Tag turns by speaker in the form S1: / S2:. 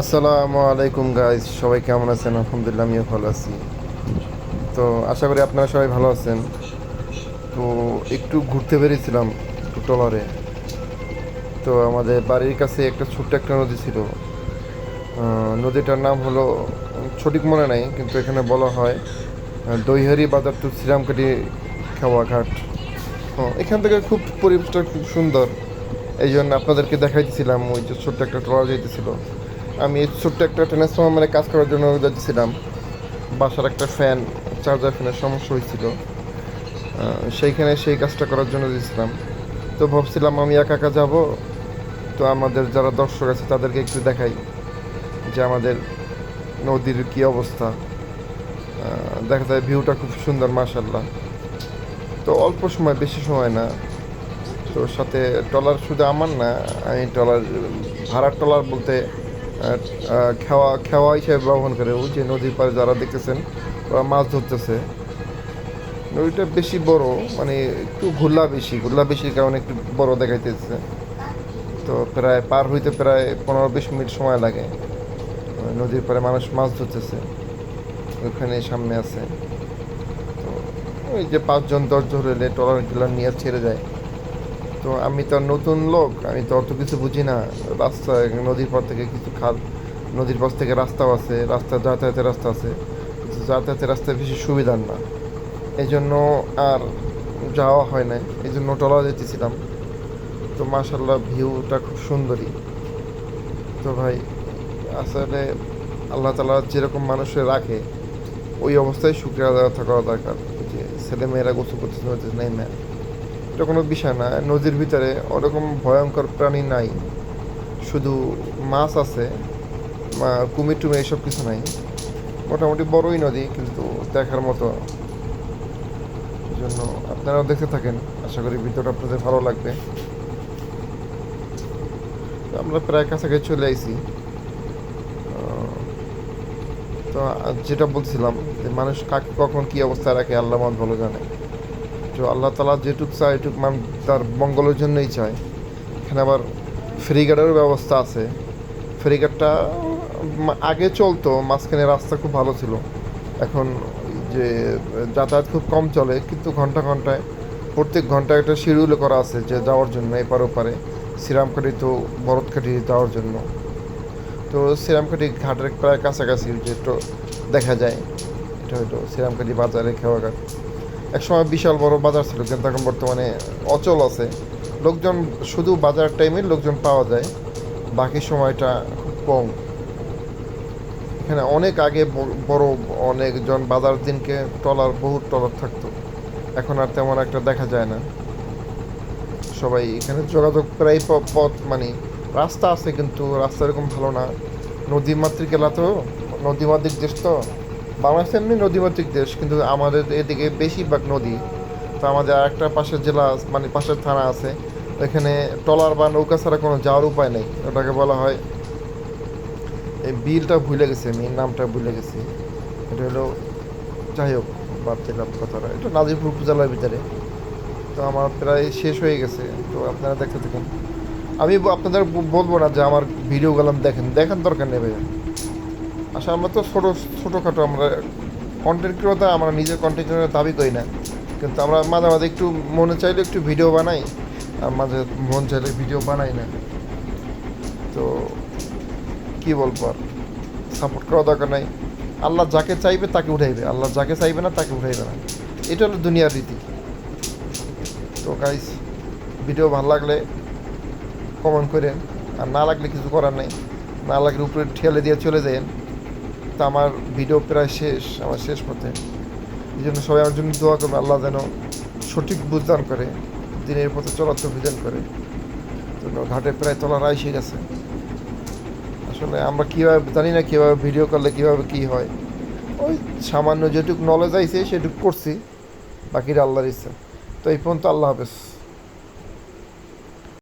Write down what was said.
S1: আসসালামু আলাইকুম গাইজ সবাই কেমন আছেন? আলহামদুলিল্লাহ, আমিও ভালো আছি। তো আশা করি আপনারা সবাই ভালো আছেন। তো একটু ঘুরতে বেরিয়েছিলাম একটু ট্রলারে। তো আমাদের বাড়ির কাছে একটা ছোট্ট একটা নদী ছিল। নদীটার নাম হলো, সঠিক মনে নাই, কিন্তু এখানে বলা হয় দৈহারি বাজার টু শ্রীরামকাঠি খাওয়া ঘাট এখান থেকে খুব পরিবেশটা খুব সুন্দর। এই জন্য আপনাদেরকে দেখাইতেছিলাম, ওই যে ছোট্ট একটা ট্রলার যেতেছিল আমি ছোট্ট একটা ট্রান্সফর্মারে কাজ করার জন্য যাচ্ছিলাম। বাসার একটা ফ্যান চার্জার ফ্যানের সমস্যা হয়েছিল। সেইখানে সেই কাজটা করার জন্য দিয়েছিলাম তো ভাবছিলাম আমি একা একা যাব। তো আমাদের যারা দর্শক আছে, তাদেরকে একটু দেখাই যে আমাদের নদীর কী অবস্থা। দেখা যায় ভিউটা খুব সুন্দর মাশাল্লাহ তো অল্প সময়, বেশি সময় না। তো সাথে ট্রলার শুধু আমার না, আমি ট্রলার, ভাড়ার ট্রলার বলতে খেওয়া খেওয়া হিসেবে ব্যবহার করে, ওই যে নদীর পাড়ে যারা দেখতেছেন, ওরা মাছ ধরতেছে। নদীটা বেশি বড় মানে একটু ঘুরলা বেশি ঘুরলা বেশির কারণে একটু বড় দেখাইতেছে। তো প্রায় পার হইতে প্রায় পনেরো বিশ মিনিট সময় লাগে। নদীর পাড়ে মানুষ মাছ ধরতেছে ওইখানে সামনে আছে। তো ওই যে পাঁচজন, দশজন হলে ট্রলারগুলো নিয়ে ছেড়ে যায়। তো আমি তো নতুন লোক, আমি তো অত কিছু বুঝি না। রাস্তা নদীর পর থেকে কিছু খাল, নদীর পাশ থেকে রাস্তাও আছে রাস্তা যাতায়াতের রাস্তা আছে যাতায়াতের রাস্তায় বেশি সুবিধার না। এই জন্য আর যাওয়া হয় না এই জন্য টলা যেতেছিলাম। তো মাশাল্লাহ ভিউটা খুব সুন্দরী তো ভাই, আসলে আল্লাহ তালা যেরকম মানুষের রাখে, ওই অবস্থায় শুক্রিয়া থাকা দরকার। যে ছেলে মেয়েরা গোসল করতেছে নদীতে নেই না এটা কোনো বিষয় না। নদীর ভিতরে ওরকম ভয়ঙ্কর প্রাণী নাই। শুধু মাছ আছে কুমির টুমির এইসব কিছু নাই। মোটামুটি বড়ই নদী, কিন্তু দেখার মতো। জন্য আপনারাও দেখতে থাকেন। আশা করি ভিডিওটা আপনাদের ভালো লাগবে। আমরা প্রায় কাছাকাছি চলে আইছি। তো যেটা বলছিলাম যে মানুষ কাকে কখন কী অবস্থায় রাখে, আল্লাহ ভালো জানে। তো আল্লাহ তালা যেটুক চায়, এটুক মান তার মঙ্গলের জন্যই চায়। এখানে আবার ফেরিঘাটেরও ব্যবস্থা আছে। ফেরিঘাটটা আগে চলতো, মাঝখানে রাস্তা খুব ভালো ছিল। এখন যে যাতায়াত খুব কম চলে, কিন্তু ঘণ্টা ঘন্টায়, প্রত্যেক ঘন্টায় একটা শিডিউল করা আছে যে যাওয়ার জন্য, এপার ওপারে। শ্রীরামকাঠি তো ভরতকাঠি যাওয়ার জন্য। তো শ্রীরামকাঠি ঘাটের প্রায় কাছাকাছি যে একটু দেখা যায়। এটা হয়তো শ্রীরামকাঠি বাজারে খেওয়াঘাট একসময় বিশাল বড় বাজার ছিল, কিন্তু এখন বর্তমানে অচল আছে। লোকজন শুধু বাজার টাইমে লোকজন পাওয়া যায়, বাকি সময়টা কম। এখানে অনেক আগে বড় অনেকজন বাজার দিনকে ট্রলার বহু ট্রলার থাকতো। এখন আর তেমন একটা দেখা যায় না। সবাই এখানে যোগাযোগ প্রায় পথ মানে রাস্তা আছে, কিন্তু রাস্তা এরকম ভালো না। নদীমাতৃক এলা তো নদীমাতৃক দেশ তো। বাংলাদেশ এমনি নদীমাতৃক দেশ, কিন্তু আমাদের এদিকে বেশিরভাগ নদী। তো আমাদের আরেকটা পাশের জেলা মানে পাশের থানা আছে এখানে ট্রলার বা নৌকা ছাড়া কোনো যাওয়ার উপায় নেই, ওটাকে বলা হয়। এই বিলটা ভুলে গেছি আমি নামটা ভুলে গেছি। এটা হলো যাই হোক দিলাম কথাটা। এটা নাজিরপুর উপজেলার ভিতরে। তো আমার প্রায় শেষ হয়ে গেছে, তো আপনারা দেখতে থাকুন। আমি আপনাদের বলব না যে আমার ভিডিওগুলো দেখেন, দেখার দরকার নেই ভাইয়া। আসলে আমরা তো ছোটো, ছোটোখাটো, আমরা কন্টেন্ট ক্রিয়েটার আমরা নিজের কন্টেন্ট ক্রিয়েটার দাবি করি না। কিন্তু আমরা মাঝে মাঝে একটু মনে চাইলে একটু ভিডিও বানাই, আর মাঝে মন চাইলে ভিডিও বানাই না। তো কি বলব আর? সাপোর্ট করা দরকার নাই। আল্লাহ যাকে চাইবে তাকে উঠাইবে। আল্লাহ যাকে চাইবে না তাকে উঠাইবে না। এটা হলো দুনিয়ার রীতি। তো গাইস ভিডিও ভালো লাগলে কমেন্ট করেন। আর না লাগলে কিছু করার নেই। না লাগলে উপরে ঠেলে দিয়ে চলে যান তো আমার ভিডিও প্রায় শেষ, আমার শেষ পথে। এই জন্য সবাই আমার জন্য দোয়া করবে আল্লাহ যেন সঠিক বুঝদান করে, দিনের পথে চলাচল বিধান করে। ঘাটে প্রায় তলার এসে গেছে। আসলে আমরা কীভাবে জানি না কীভাবে ভিডিও করলে কীভাবে কী হয়। ওই সামান্য যেটুকু নলেজ আইছে সেটুকু করছি। বাকিটা আল্লাহর ইচ্ছা। তো এই পর্যন্ত আল্লাহ হাফেজ।